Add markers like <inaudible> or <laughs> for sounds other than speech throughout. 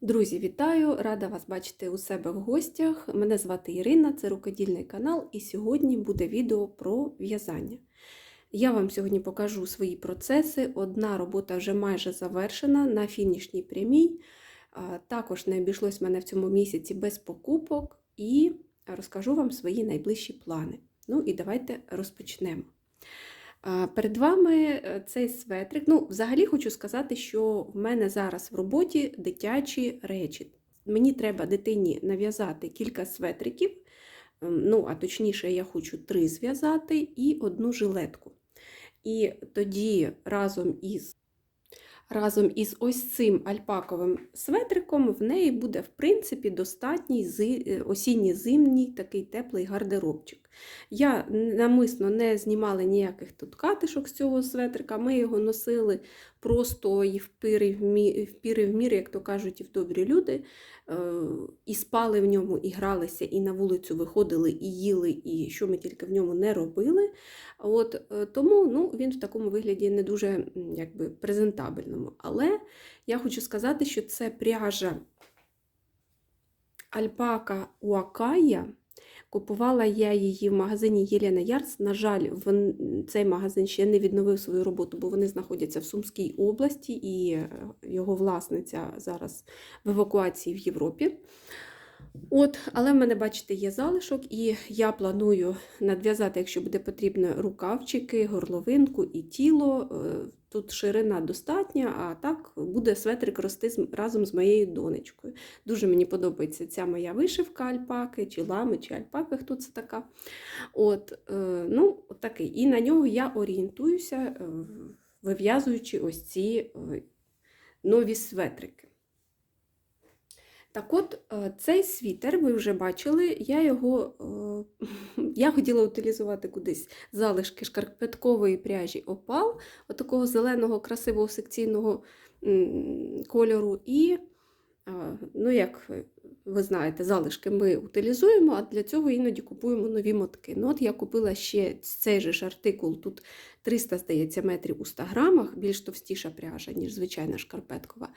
Друзі, вітаю! Рада вас бачити у себе в гостях. Мене звати Ірина, це рукодільний канал, і сьогодні буде відео про в'язання. Я вам сьогодні покажу свої процеси. Одна робота вже майже завершена на фінішній прямій. Також не обійшлось мене в цьому місяці без покупок, і розкажу вам свої найближчі плани. Ну і давайте розпочнемо. Перед вами е, цей светрик. Ну, взагалі хочу сказати, що в мене зараз в роботі дитячі речі. Мені треба дитині нав'язати кілька светриків, ем, ну, а точніше, я хочу три зв'язати і одну жилетку. І тоді разом із разом із ось цим альпаковим светриком в неї буде, в принципі, достатній зи- осінньо-зимній такий теплий гардеробчик. Я намисно не знімала ніяких тут катишок з цього светрика, ми його носили просто і в в мір, як то кажуть, і в добрі люди. Е, І спали в ньому, і гралися, і на вулицю виходили, і їли, і що ми тільки в ньому не робили. От, е, тому ну, він в такому вигляді не дуже якби, презентабельному. Але я хочу сказати, що це пряжа Альпака Уакая. Купувала я її в магазині Єлена Ярц. На жаль, цей магазин ще не відновив свою роботу, бо вони знаходяться в Сумській області, і е, його власниця зараз в евакуації в Європі. От, але в мене, бачите, є залишок, і я планую надв'язати, якщо буде потрібно, рукавчики, горловинку і тіло. Е, Тут ширина достатня, а так буде светрик рости разом з моєю донечкою. Дуже мені подобається ця моя вишивка альпаки, чи лами, чи альпаки, хто це така. От, е, ну, такий. І на нього я орієнтуюся, е, вив'язуючи ось ці нові светрики. Так от, е, цей світер, ви вже бачили, я його е, <laughs> я хотіла утилізувати кудись залишки шкарпеткової пряжі опал, отакого зеленого, красивого секційного кольору. І, е, ну, як ви знаєте, залишки ми утилізуємо, а для цього іноді купуємо нові мотки. Ну, от я купила ще цей же ж артикул, тут 300, здається, метрів у 100 грамах, більш товстіша пряжа, ніж звичайна шкарпеткова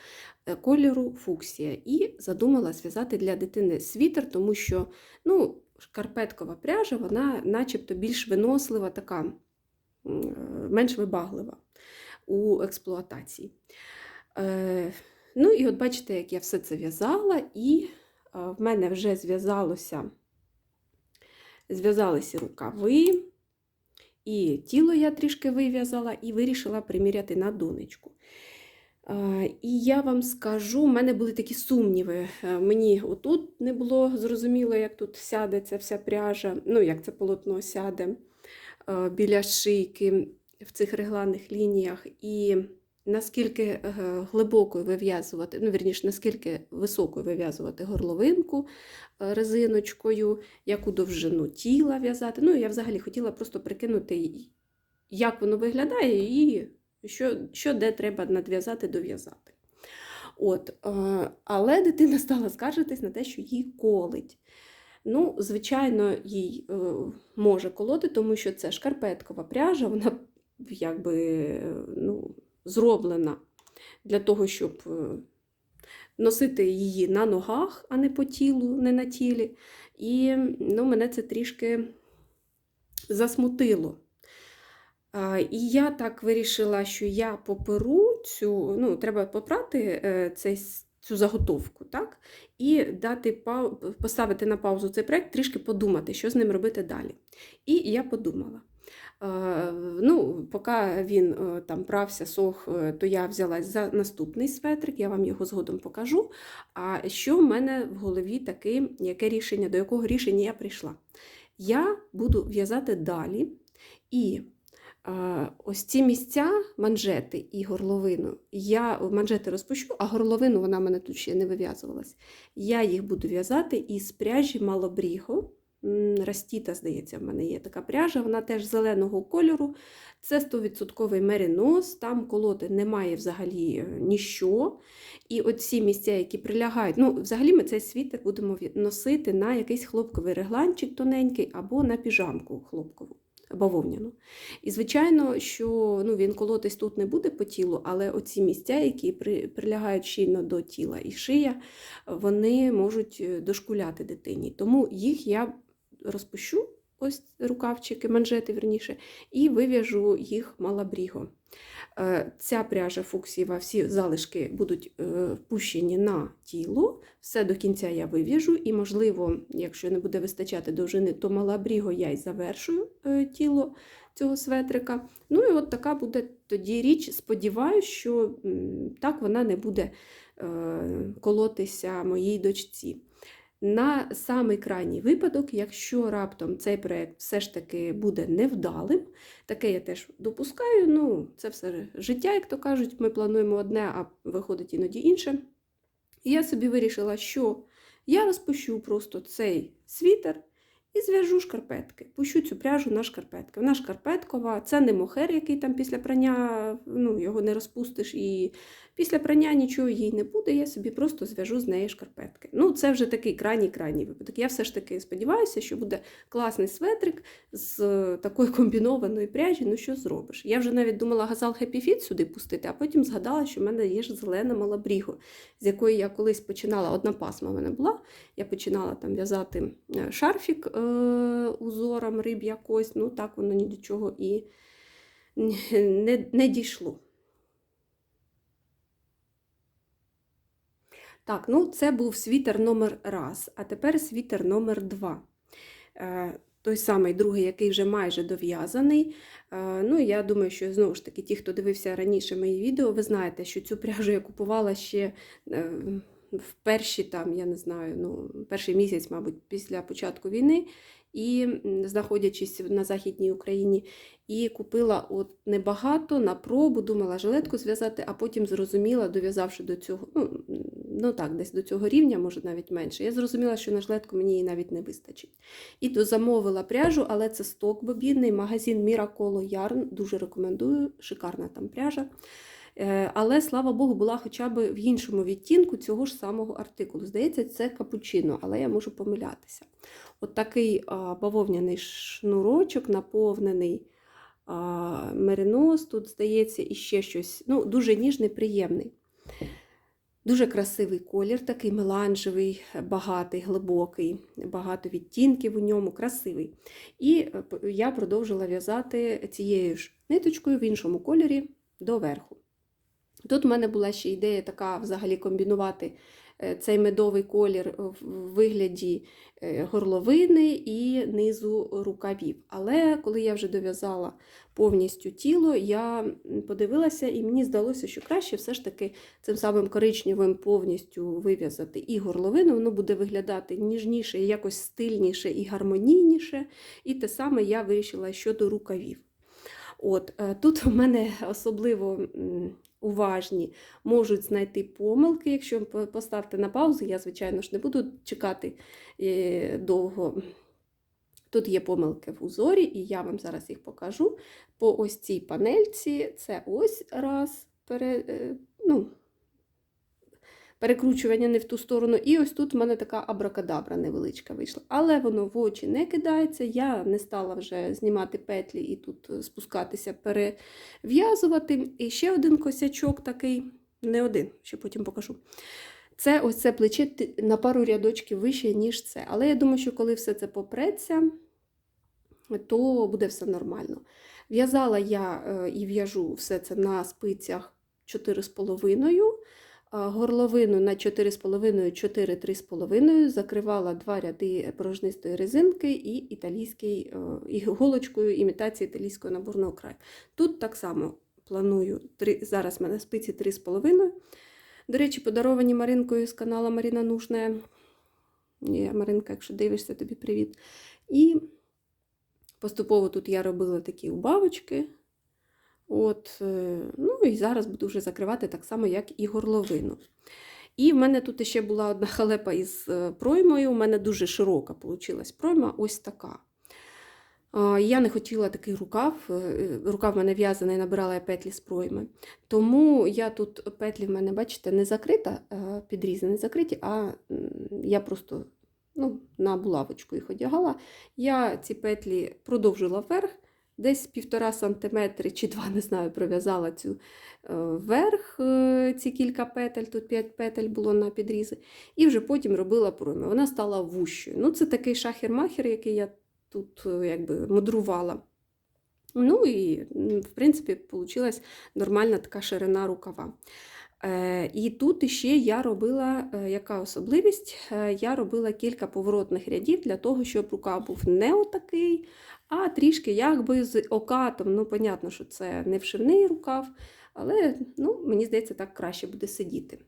е, кольору фуксія. І задумала зв'язати для дитини світер, тому що ну, шкарпеткова пряжа, вона начебто більш винослива, така е, менш вибаглива у експлуатації. Е, Ну і от бачите, як я все це в'язала, і в мене вже зв'язалося, зв'язалися рукави, і тіло я трішки вив'язала і вирішила приміряти на донечку. Е, І я вам скажу, в мене були такі сумніви. Е, Мені отут не було зрозуміло, як тут сяде ця вся пряжа, ну, як це полотно сяде е, біля шийки в цих регланних лініях. І наскільки е, глибокою вив'язувати, ну, вірніше, наскільки високою вив'язувати горловинку е, резиночкою, яку довжину тіла в'язати. Ну, я взагалі хотіла просто прикинути, як воно виглядає, і що, що де треба надв'язати, дов'язати. От, е, але дитина стала скаржитись на те, що їй колить. Ну, звичайно, їй може колоти, тому що це шкарпеткова пряжа, вона якби ну, зроблена для того, щоб е, носити її на ногах, а не по тілу, не на тілі. І ну, мене це трішки засмутило. І я так вирішила, що я поперу цю, ну, треба попрати е, цей, цю заготовку, так? І дати поставити на паузу цей проект, трішки подумати, що з ним робити далі. І я подумала. Е, Ну, поки він е, там прався, сох, е, то я взялась за наступний светрик, я вам його згодом покажу. А що в мене в голові таке, яке рішення, до якого рішення я прийшла? Я буду в'язати далі і Ось ці місця, манжети і горловину, я манжети розпущу, а горловину вона в мене тут ще не вив'язувалась. Я їх буду в'язати із пряжі Малобріго. Растіта, здається, в мене є така пряжа, вона теж зеленого кольору. Це 100% меринос, там колоти немає взагалі е, ніщо. І оці місця, які прилягають, ну, взагалі ми цей світер будемо носити на якийсь хлопковий регланчик тоненький або на піжамку хлопкову. бавовняну. І, звичайно, що ну, він колотись тут не буде по тілу, але оці місця, які при, прилягають щільно до тіла і шия, вони можуть е, дошкуляти дитині. Тому їх я розпущу, ось рукавчики, манжети, верніше, і вив'яжу їх малабріго. Е, Ця пряжа фуксієва, всі залишки будуть е, пущені на тіло. Все до кінця я вив'яжу, і, можливо, якщо не буде вистачати довжини, то малабріго я й завершую е, тіло цього светрика. Ну і от така буде тоді річ. Сподіваюсь, що так вона не буде колотися моїй дочці. На самий крайній випадок, якщо раптом цей проєкт все ж таки буде невдалим, таке я теж допускаю. Ну, це все життя, як то кажуть, ми плануємо одне, а виходить іноді інше. І я собі вирішила, що я розпущу просто цей світер і зв'яжу шкарпетки. Пущу цю пряжу на шкарпетки. Вона шкарпеткова, це не мохер, який там після прання ну, його не розпустиш, і після прання нічого їй не буде. Я собі просто зв'яжу з неї шкарпетки. Ну, це вже такий крайній-крайній випадок. Я все ж таки сподіваюся, що буде класний светрик з е, такої комбінованої пряжі. Ну, що зробиш? Я вже навіть думала газал Happy Fit сюди пустити, а потім згадала, що в мене є ж зелена малабріго, з якої я колись починала, одна пасма в мене була. Я починала там в'язати е, шарфік е, узором риб'я кость, ну так воно ні до чого і <laughs> не, не дійшло. Так, ну це був світер номер раз, а тепер світер номер два. Е, той самий другий, який вже майже дов'язаний. Е, ну, я думаю, що знову ж таки, ті, хто дивився раніше мої відео, ви знаєте, що цю пряжу я купувала ще е, в перші там, я не знаю, ну, перший місяць, мабуть, після початку війни, і знаходячись на Західній Україні, і купила от небагато на пробу, думала жилетку зв'язати, а потім зрозуміла, дов'язавши до цього, ну, ну так, десь до цього рівня, може навіть менше. Я зрозуміла, що на жилетку мені її навіть не вистачить. І то замовила пряжу, але це сток бобінний, магазин Miracollo Yarn, дуже рекомендую, шикарна там пряжа. Е, Але, слава Богу, була хоча б в іншому відтінку цього ж самого артикулу. Здається, це капучино, але я можу помилятися. От такий бавовняний шнурочок, наповнений меринос, тут, здається, і ще щось. Ну, Дуже ніжний, приємний. Дуже красивий колір, такий меланжевий, багатий, глибокий, багато відтінків у ньому, красивий. І е, я продовжила в'язати цією ж ниточкою в іншому кольорі доверху. Тут в мене була ще ідея така взагалі комбінувати е, цей медовий колір в вигляді е, горловини і низу рукавів. Але коли я вже дов'язала повністю тіло, я подивилася і мені здалося, що краще все ж таки цим самим коричневим повністю вив'язати і горловину, воно буде виглядати ніжніше, якось стильніше і гармонійніше. І те саме я вирішила щодо рукавів. От, е, Тут у мене особливо уважні можуть знайти помилки. Якщо по- поставте на паузу, я, звичайно ж, не буду чекати е, довго. Тут є помилки в узорі, і я вам зараз їх покажу. По ось цій панельці це ось раз пере, е, ну, перекручування не в ту сторону. І ось тут в мене така абракадабра невеличка вийшла. Але воно в очі не кидається. Я не стала вже знімати петлі і тут спускатися, перев'язувати. І ще один косячок такий, не один, ще потім покажу. Це ось це плече на пару рядочків вище, ніж це. Але я думаю, що коли все це попреться, то буде все нормально. В'язала я е, і в'яжу все це на спицях 4,5, а горловину на 4,5, 4, 3,5, закривала два ряди порожнистої резинки і італійський, е, і голочкою імітації італійського наборного краю. Тут так само планую, три, зараз в мене спиці 3,5. До речі, подаровані Маринкою з каналу Маріна Нужна. Є, Маринка, якщо дивишся, тобі привіт. І поступово тут я робила такі убавочки. От, е, ну і зараз буду вже закривати так само, як і горловину. І в мене тут ще була одна <laughs> халепа із е, проймою. У мене дуже широка вийшла пройма, ось така. Я не хотіла такий рукав. е, Рукав в мене в'язаний, набирала я петлі з пройми. Тому я тут петлі в мене, бачите, не закрита, підрізи не закриті, а я просто ну, на булавочку їх одягала. Я ці петлі продовжила вверх, Десь півтора сантиметри чи два, не знаю, пров'язала цю е, вверх е, ці кілька петель, тут 5 петель було на підрізи, і вже потім робила пройми. Вона стала вущою. Ну, це такий шахер-махер, який я тут е, якби мудрувала. Ну і, в принципі, вийшла нормальна така ширина рукава. Е, І тут ще я робила, е, яка особливість? Е, Я робила кілька поворотних рядів для того, щоб рукав був не отакий, а трішки якби з окатом. Ну, понятно, що це не вшивний рукав, але ну, мені здається, так краще буде сидіти.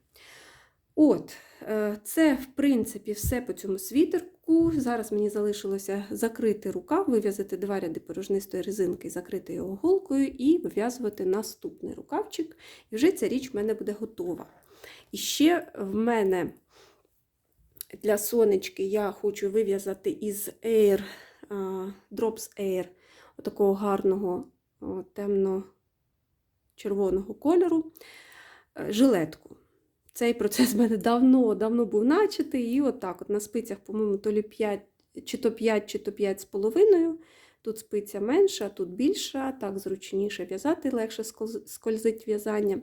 От, е, це, в принципі, все по цьому світерку. Зараз мені залишилося закрити рукав, вив'язати два ряди порожнистої резинки, закрити його голкою і вив'язувати наступний рукавчик. І вже ця річ в мене буде готова. І ще в мене для сонечки я хочу вив'язати із Air, Drops Air, отакого гарного темно-червоного кольору, е, жилетку. Цей процес мене давно-давно був начатий, і отак, от на спицях, по-моєму, то лі 5, чи то 5, чи то 5 з половиною. Тут спиця менша, тут більша, так зручніше в'язати, легше скользить в'язання.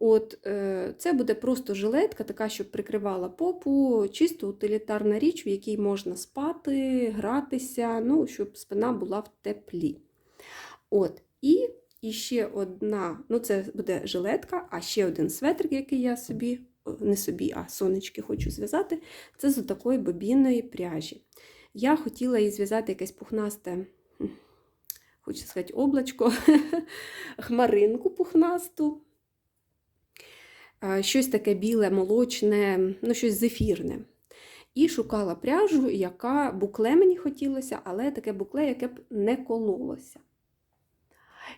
От, е, Це буде просто жилетка, така, щоб прикривала попу, чисто утилітарна річ, в якій можна спати, гратися, ну, щоб спина була в теплі. От, І, і ще одна, ну це буде жилетка, а ще один светрик, який я собі, не собі, а сонечки хочу зв'язати, це з такої бобінної пряжі. Я хотіла їй зв'язати якесь пухнасте, хочу сказати, облачко, <laughs> хмаринку пухнасту. Щось таке біле, молочне, ну щось зефірне. І шукала пряжу, яка букле мені хотілося, але таке букле, яке б не кололося.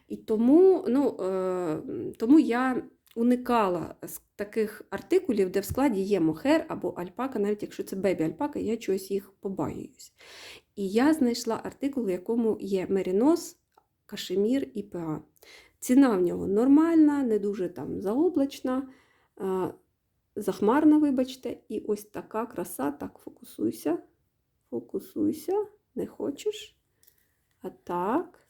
І тому, ну, е, тому я уникала таких артикулів, де в складі є мохер або альпака, навіть якщо це бебі альпака, я чогось їх побаююсь. І я знайшла артикул, в якому є мерінос, кашемір і ПА. Ціна в нього нормальна, не дуже там заоблачна, а, захмарна, вибачте, і ось така краса. Так, фокусуйся, фокусуйся, не хочеш. А так.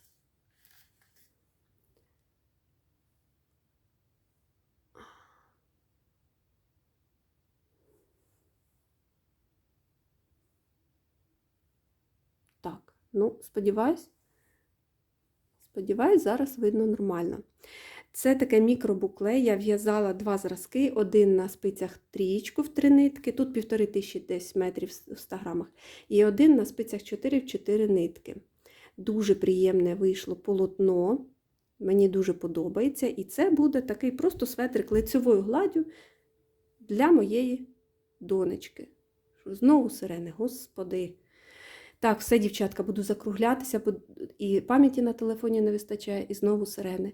Так, ну, сподіваюсь, сподіваюсь, зараз видно нормально. Це таке мікробукле. Я в'язала два зразки, один на спицях трієчку в три нитки, тут півтори тисячі десь метрів в 100 грамах, і один на спицях 4 в 4 нитки. Дуже приємне вийшло полотно. Мені дуже подобається. І це буде такий просто светрик лицевою гладдю для моєї донечки. Знову сирени, господи. Так, все, дівчатка, буду закруглятися, і пам'яті на телефоні не вистачає, і знову сирени.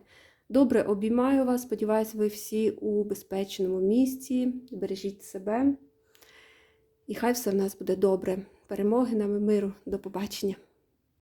Добре, обіймаю вас. Сподіваюсь, ви всі у безпечному місці. Бережіть себе. І хай все в нас буде добре. Перемоги нам і миру. До побачення.